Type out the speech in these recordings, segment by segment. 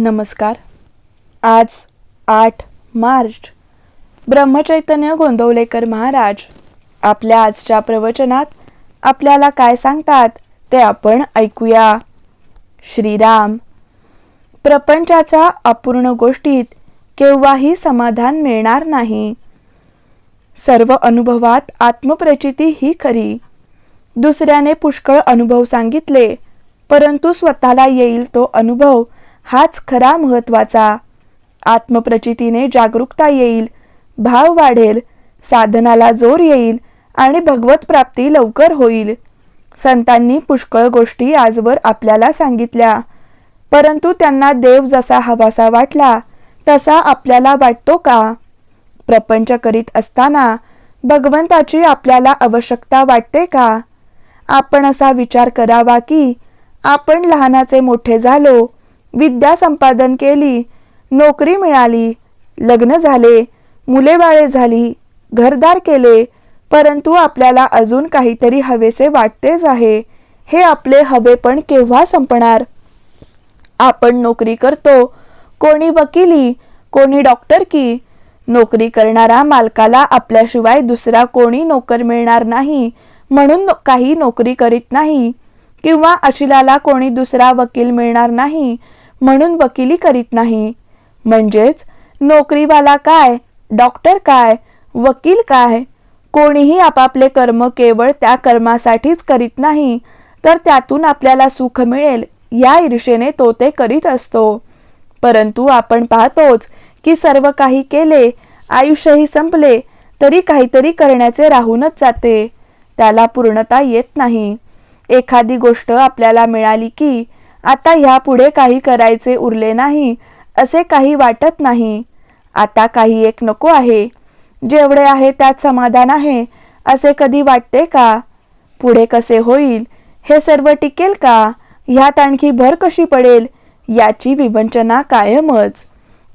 नमस्कार. आज आठ मार्च. ब्रह्मचैतन्य गोंदवलेकर महाराज आपल्या आजच्या प्रवचनात आपल्याला काय सांगतात ते आपण ऐकूया. श्रीराम प्रपंचाच्या अपूर्ण गोष्टीत केव्हाही समाधान मिळणार नाही. सर्व अनुभवात आत्मप्रचिती ही खरी. दुसऱ्याने पुष्कळ अनुभव सांगितले परंतु स्वतःला येईल तो अनुभव हाच खरा महत्त्वाचा आत्मप्रचितीने जागरूकता येईल भाव वाढेल साधनाला जोर येईल आणि भगवत प्राप्ती लवकर होईल. संतांनी पुष्कळ गोष्टी आजवर आपल्याला सांगितल्या. परंतु त्यांना देव जसा हवासा वाटला तसा आपल्याला वाटतो का? प्रपंच करीत असताना भगवंताची आपल्याला आवश्यकता वाटते का? आपण असा विचार करावा की आपण लहानाचे मोठे झालो विद्या संपादन केली नोकरी मिळाली लग्न झाले मुले बाळे झाली घरदार केले परंतु आपल्याला अजून काहीतरी हवेसे वाटतेच आहे. हे आपले हवे पण केव्हा संपणार? आपण नोकरी करतो कोणी वकिली कोणी डॉक्टर की नोकरी करणारा मालकाला आपल्याशिवाय दुसरा कोणी नोकर मिळणार नाही म्हणून नो- काही नोकरी करीत नाही किंवा अशिलाला कोणी दुसरा वकील मिळणार नाही म्हणून वकिली करीत नाही. म्हणजेच नोकरीवाला काय डॉक्टर काय वकील काय कोणीही आपापले कर्म केवळ त्या कर्मासाठीच करीत नाही तर त्यातून आपल्याला सुख मिळेल या ईर्षेने तो ते करीत असतो. परंतु आपण पाहतोच की सर्व काही केले आयुष्यही संपले तरी काहीतरी करण्याचे राहूनच जाते. त्याला पूर्णता येत नाही. एखादी गोष्ट आपल्याला मिळाली की आता ह्यापुढे काही करायचे उरले नाही असे काही वाटत नाही. आता काही एक नको आहे. जेवढे आहे त्यात समाधान आहे असे कधी वाटते का? पुढे कसे होईल? हे सर्व टिकेल का? ह्यात आणखी भर कशी पडेल? याची विवंचना कायमच.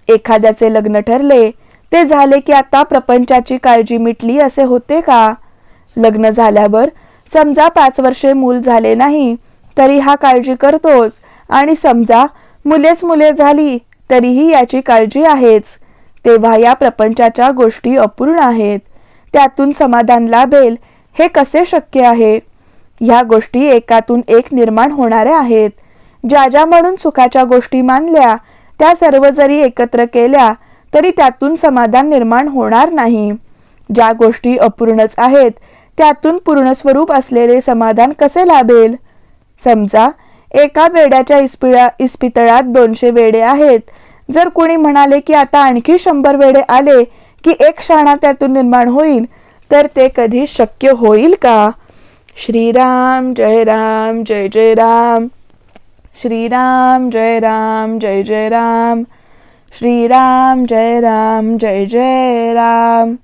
एखाद्याचे लग्न ठरले ते झाले की आता प्रपंचाची काळजी मिटली असे होते का? लग्न झाल्यावर समजा पाच वर्षे मूल झाले नाही तरी हा काळजी करतोच. आणि समजा मुलेच मुले झाली तरीही याची काळजी आहेच. तेव्हा या प्रपंचाच्या गोष्टी अपूर्ण आहेत. त्यातून समाधान लाभेल हे कसे शक्य आहे? ह्या गोष्टी एकातून एक निर्माण होणाऱ्या आहेत. ज्या ज्या म्हणून सुखाच्या गोष्टी मानल्या त्या सर्व जरी एकत्र केल्या तरी त्यातून समाधान निर्माण होणार नाही. ज्या गोष्टी अपूर्णच आहेत त्यातून पूर्णस्वरूप असलेले समाधान कसे लाभेल? समजा एका बेड्याच्या इस्पिळा इस्पितळात दोनशे वेडे आहेत. जर कोणी म्हणाले की आता आणखी शंभर वेडे आले की एक शाणा त्यातून निर्माण होईल तर ते कधी शक्य होईल का? श्रीराम जय राम जय जय राम. श्रीराम जय राम जय जय राम. श्रीराम जय राम जय जय राम.